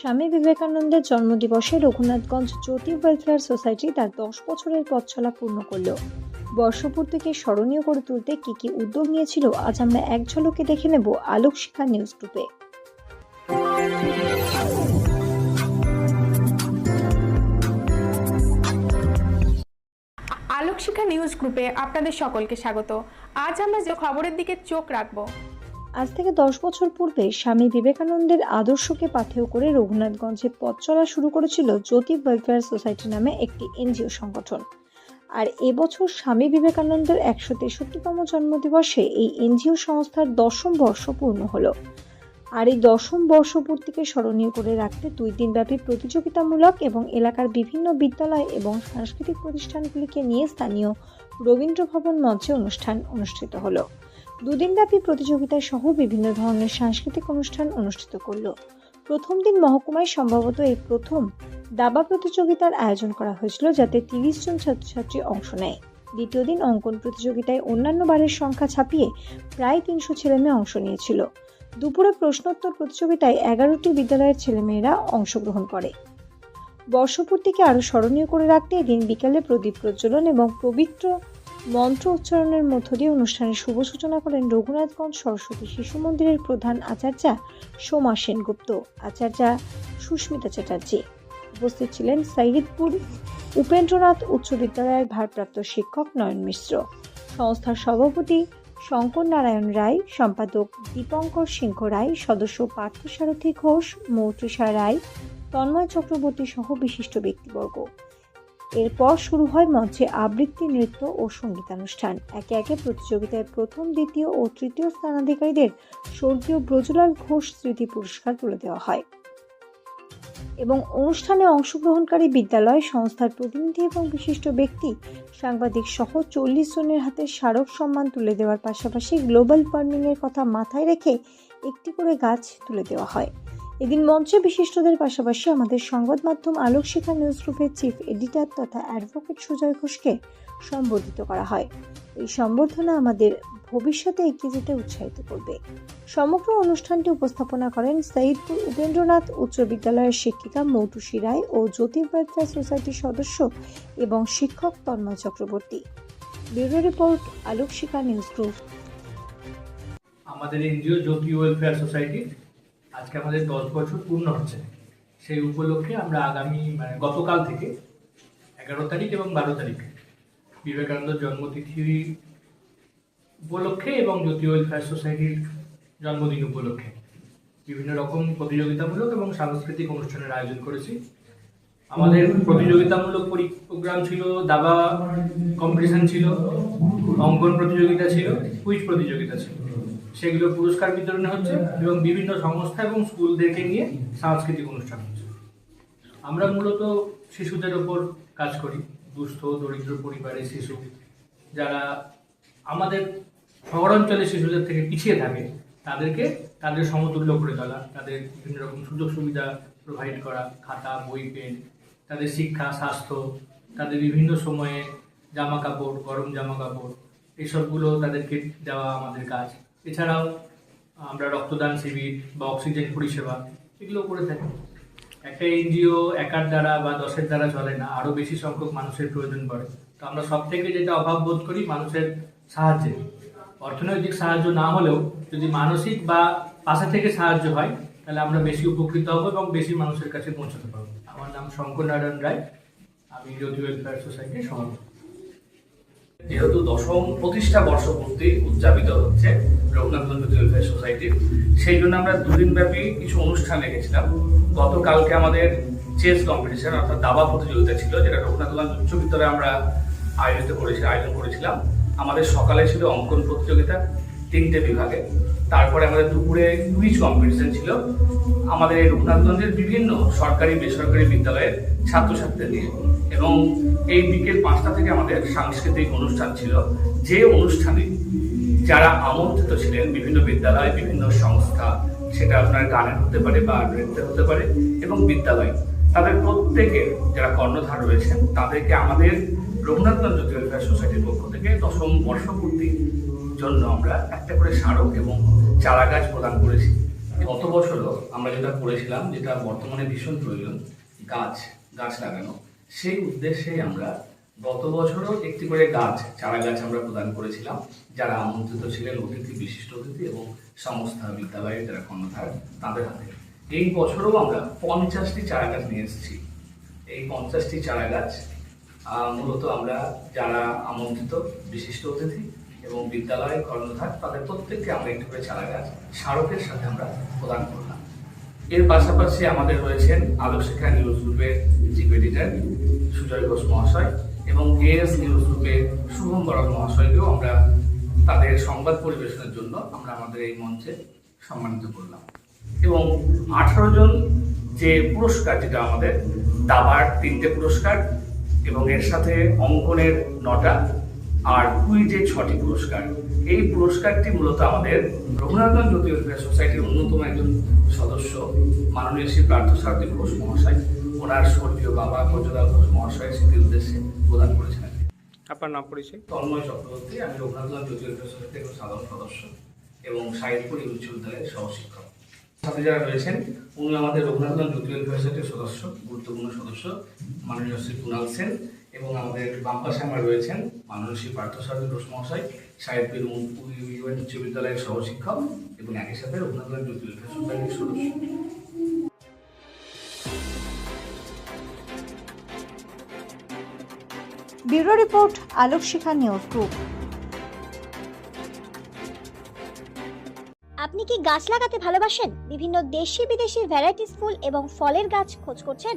স্বামী বিবেকানন্দের জন্মদিবসে রঘুনাথগঞ্জ জ্যোতি ওয়েলফেয়ার সোসাইটি তার দশ বছরের পথ চলা পূর্ণ করল। বর্ষপূর্তিকে স্মরণীয় করে তুলতে কী কী উদ্যোগ নিয়েছিল, আজ আমরা এক ঝলকে দেখে নেব আলোক শিখা নিউজ গ্রুপে। আলোকশিখা নিউজ গ্রুপে আপনাদের সকলকে স্বাগত। আজ আমরা যে খবরের দিকে চোখ রাখব আজ থেকে দশ বছর পূর্বে স্বামী বিবেকানন্দের আদর্শকে পাথেয় করে রঘুনাথগঞ্জে পথ চলা শুরু করেছিল জ্যোতি ওয়েলফেয়ার সোসাইটি নামে একটি এনজিও সংগঠন। আর এবছর স্বামী বিবেকানন্দের একশো তেষট্টিতম জন্মদিবসে এই এনজিও সংস্থার দশম বর্ষ পূর্ণ হলো। আর এই দশম বর্ষপূর্তিকে স্মরণীয় করে রাখতে দুই দিনব্যাপী প্রতিযোগিতামূলক এবং এলাকার বিভিন্ন বিদ্যালয় এবং সাংস্কৃতিক প্রতিষ্ঠানগুলিকে নিয়ে স্থানীয় রবীন্দ্র ভবন মঞ্চে অনুষ্ঠান অনুষ্ঠিত হলো। দুদিনব্যাপী প্রতিযোগিতায় সহ বিভিন্ন ধরনের সাংস্কৃতিক অনুষ্ঠান অনুষ্ঠিত করল। প্রথম দিন মহকুমায় সম্ভবত এই প্রথম দাবা প্রতিযোগিতার আয়োজন করা হয়েছিল, যাতে তিরিশ জন ছাত্রছাত্রী অংশ নেয়। দ্বিতীয় দিন অঙ্কন প্রতিযোগিতায় অন্যান্য বারের সংখ্যা ছাপিয়ে প্রায় তিনশো ছেলেমেয়ে অংশ নিয়েছিল। দুপুরে প্রশ্নোত্তর প্রতিযোগিতায় এগারোটি বিদ্যালয়ের ছেলেমেয়েরা অংশগ্রহণ করে। বর্ষপূর্তিকে আরও স্মরণীয় করে রাখতে এদিন বিকালে প্রদীপ প্রজ্বলন এবং পবিত্র মন্ত্র উচ্চারণের মধ্য দিয়ে অনুষ্ঠানের শুভ সূচনা করেন রঘুনাথগঞ্জ সরস্বতী শিশু মন্দিরের প্রধান আচার্যা সোমা সেনগুপ্ত। আচার্যা সুস্মিতা চ্যাটার্জি। উপস্থিত ছিলেন সাইদপুর উপেন্দ্রনাথ উচ্চ বিদ্যালয়ের ভারপ্রাপ্ত শিক্ষক নয়ন মিশ্র। সংস্থার সভাপতি শঙ্কর নারায়ণ রায়, সম্পাদক দীপঙ্কর সিংহ রায়, সদস্য পার্থসারথী ঘোষ, মৌত্রিষা রায়, তন্ময় চক্রবর্তী সহ বিশিষ্ট ব্যক্তিবর্গ। এরপর শুরু হয় মঞ্চে আবৃত্তি, নৃত্য ও সঙ্গীতানুষ্ঠান। একে একে প্রতিযোগিতায় প্রথম, দ্বিতীয় ও তৃতীয় স্থানাধিকারীদের স্বর্গীয় ব্রজলাল ঘোষ স্মৃতি পুরস্কার তুলে দেওয়া হয়। এবং অনুষ্ঠানে অংশগ্রহণকারী বিদ্যালয় সংস্থার প্রতিনিধি এবং বিশিষ্ট ব্যক্তি, সাংবাদিক সহ চল্লিশ জনের হাতে স্মারক সম্মান তুলে দেওয়ার পাশাপাশি গ্লোবাল ওয়ার্মিং এর কথা মাথায় রেখে একটি করে গাছ তুলে দেওয়া হয়। এদিন মঞ্চে বিশিষ্টদের পাশাপাশি আমাদের সংবাদ মাধ্যম আলোক শিখা নিউজ গ্রুপের চিফ এডিটর তথা অ্যাডভোকেট সুজয় ঘোষকে সম্বোধিত করা হয়। এই সম্বর্ধনা আমাদের ভবিষ্যতে এগিয়ে যেতে উৎসাহিত করবে। সমগ্র অনুষ্ঠানটি উপস্থাপনা করেন সঈদপুর উপেন্দ্রনাথ উচ্চ বিদ্যালয়ের শিক্ষিকা মৌটুসী রায় ও জ্যোতি ওয়েলফেয়ার সোসাইটির সদস্য এবং শিক্ষক Tanmoy Chakraborty. Bureau report Alok Shikha news group আমাদের এনজিও জ্যোতি ওয়েলফেয়ার সোসাইটি আজকে আমাদের দশ বছর পূর্ণ হচ্ছে। সেই উপলক্ষে আমরা আগামী মানে গতকাল থেকে এগারো তারিখ এবং বারো তারিখ বিবেকানন্দ জন্মতিথি উপলক্ষে এবং জ্যোতি ওয়েলফেয়ার সোসাইটির জন্মদিন উপলক্ষে বিভিন্ন রকম প্রতিযোগিতামূলক এবং সাংস্কৃতিক অনুষ্ঠানের আয়োজন করেছি। আমাদের প্রতিযোগিতামূলক পরি- প্রোগ্রাম ছিল, দাবা কম্পিটিশন ছিল। অঙ্কন প্রতিযোগিতা ছিল কুইজ প্রতিযোগিতা ছিল। সেগুলো পুরস্কার বিতরণ হচ্ছে এবং বিভিন্ন সংস্থা এবং স্কুলদেরকে নিয়ে সাংস্কৃতিক অনুষ্ঠান হচ্ছে। আমরা মূলত শিশুদের ওপর কাজ করি, দুস্থ, দরিদ্র পরিবারের শিশু, যারা আমাদের শহরাঞ্চলের শিশুদের থেকে পিছিয়ে থাকে, তাদেরকে তাদের সমতুল্য করে তোলা, তাদের বিভিন্ন রকম সুযোগ সুবিধা প্রোভাইড করা, খাতা, বই পেন তাদের শিক্ষা, স্বাস্থ্য, তাদের বিভিন্ন সময়ে জামা কাপড়, গরম জামা কাপড় এসবগুলো তাদেরকে দেওয়া আমাদের কাজ। এছাড়াও আমরা রক্তদান শিবির বা অক্সিজেন পরিষেবা এগুলো করে থাকি। একটা এনজিও একার দ্বারা বা দশের দ্বারা চলে না, আরও বেশি সংখ্যক মানুষের প্রয়োজন পড়ে। তো আমরা সব থেকে যেটা অভাব বোধ করি মানুষের সাহায্যে। অর্থনৈতিক সাহায্য না হলেও যদি মানসিক বা পাশে থেকে সাহায্য হয়, তাহলে আমরা বেশি উপকৃত হব এবং বেশি মানুষের কাছে পৌঁছাতে পারব। আমার নাম শঙ্কর নারায়ণ রায়। আমি জ্যোতি ওয়েলফেয়ার সোসাইটির সভাপতি। যেহেতু দশম প্রতিষ্ঠা বর্ষপূর্তি উদযাপিত হচ্ছে রঘুনাথগঞ্জ ওয়েলফেয়ার সোসাইটির সেই জন্য আমরা দুদিন ব্যাপী কিছু অনুষ্ঠান রেখেছিলাম। গতকালকে আমাদের চেস কম্পিটিশন অর্থাৎ দাবা প্রতিযোগিতা ছিল, যেটা রঘুনাথগঞ্জ উচ্চ বিদ্যালয়ে আমরা আয়োজিত করেছি আয়োজন করেছিলাম। আমাদের সকালে ছিল অঙ্কন প্রতিযোগিতা। তিনটে বিভাগে। তারপরে আমাদের দুপুরে কুইজ কম্পিটিশন ছিল। আমাদের এই রঘুনাথগঞ্জের বিভিন্ন সরকারি, বেসরকারি বিদ্যালয়ের ছাত্রছাত্রীদের নিয়ে। এবং এই বিকেল পাঁচটা থেকে আমাদের সাংস্কৃতিক অনুষ্ঠান ছিল। যে অনুষ্ঠানে যারা আমন্ত্রিত ছিলেন বিভিন্ন বিদ্যালয়, বিভিন্ন সংস্থা, সেটা আপনার গানের হতে পারে বা নৃত্যের হতে পারে এবং বিদ্যালয়। তাদের প্রত্যেকের যারা কর্ণধার রয়েছেন, তাদেরকে আমাদের রঘুনাথগঞ্জ ওয়েলফেয়ার সোসাইটির পক্ষ থেকে দশম বর্ষপূর্তির জন্য আমরা একটা করে স্মারক এবং চারা গাছ প্রদান করেছি। গত বছরও আমরা যেটা করেছিলাম, যেটা বর্তমানে ভীষণ প্রয়োজন, গাছ গাছ লাগানো, সেই উদ্দেশ্যে আমরা গত বছরও একটি করে গাছ চারা গাছ আমরা প্রদান করেছিলাম, যারা আমন্ত্রিত ছিলেন অতিথি, বিশিষ্ট অতিথি এবং সংস্থা বিদ্যালয়ের যারা কর্ণধার, তাদের হাতে। এই বছরও আমরা পঞ্চাশটি চারা গাছ নিয়ে এসেছি। এই পঞ্চাশটি চারা গাছ মূলত আমরা যারা আমন্ত্রিত, বিশিষ্ট অতিথি এবং বিদ্যালয়ের কর্ণধার তাদের প্রত্যেককে আমরা একটি করে চারা গাছ স্মারকের সাথে আমরা প্রদান করলাম। এর পাশাপাশি আমাদের রয়েছেন আলোক শিক্ষা নিউজ গ্রুপের চিফ এডিটর সুজয় ঘোষ মহাশয় এবং এএস নিউজ গ্রুপের শুভম বরণ মহাশয়কেও আমরা তাদের সংবাদ পরিবেশনের জন্য আমরা আমাদের এই মঞ্চে সম্মানিত করলাম। এবং আঠারো জন যে পুরস্কার, যেটা আমাদের দাবার তিনটে পুরস্কার এবং এর সাথে অঙ্কনের নটা আর কুইজে ছটি পুরস্কার। এই পুরস্কারটি মূলত আমাদের রঘুনাথগঞ্জ জ্যোতি ওয়েলফেয়ার সোসাইটির অন্যতম একজন সদস্য মাননীয় শ্রী পার্থসারথী ঘোষ মহাশয়। ওনার স্বর্গীয় বাবা গজদা ঘোষ মহাশয়ের স্মৃতির উদ্দেশ্যে প্রদান করেছিলেন আপনার নাম পরিচয়? তন্ময় চক্রবর্তী আমি রঘুনাথগঞ্জ জ্যোতি ওয়েলফেয়ার সোসাইটির একজন সাধারণ সদস্য এবং সাহিত্যপুর উচ্চ বিদ্যালয়ের সহশিক্ষক। সাথে যারা রয়েছেন উনি আমাদের রঘুনাথগঞ্জ জ্যোতি ওয়েলফেয়ার সোসাইটির সদস্য গুরুত্বপূর্ণ সদস্য মাননীয় শ্রী কুণাল সেন এবং আমাদের বাম পাশে আমরা রয়েছেন মাননীয় শ্রী পার্থসারথী ঘোষ মহাশয় ইউএন উচ্চ বিদ্যালয়ের সহশিক্ষক এবং একই সাথে রঘুনাথগঞ্জ জ্যোতি ওয়েলফেয়ার সদস্য। Bureau report Alok Shikha news group. আপনি কি গাছ লাগাতে ভালোবাসেন? বিভিন্ন দেশি বিদেশি ভ্যারাইটিস ফুল এবং ফলের গাছ খোঁজ করছেন?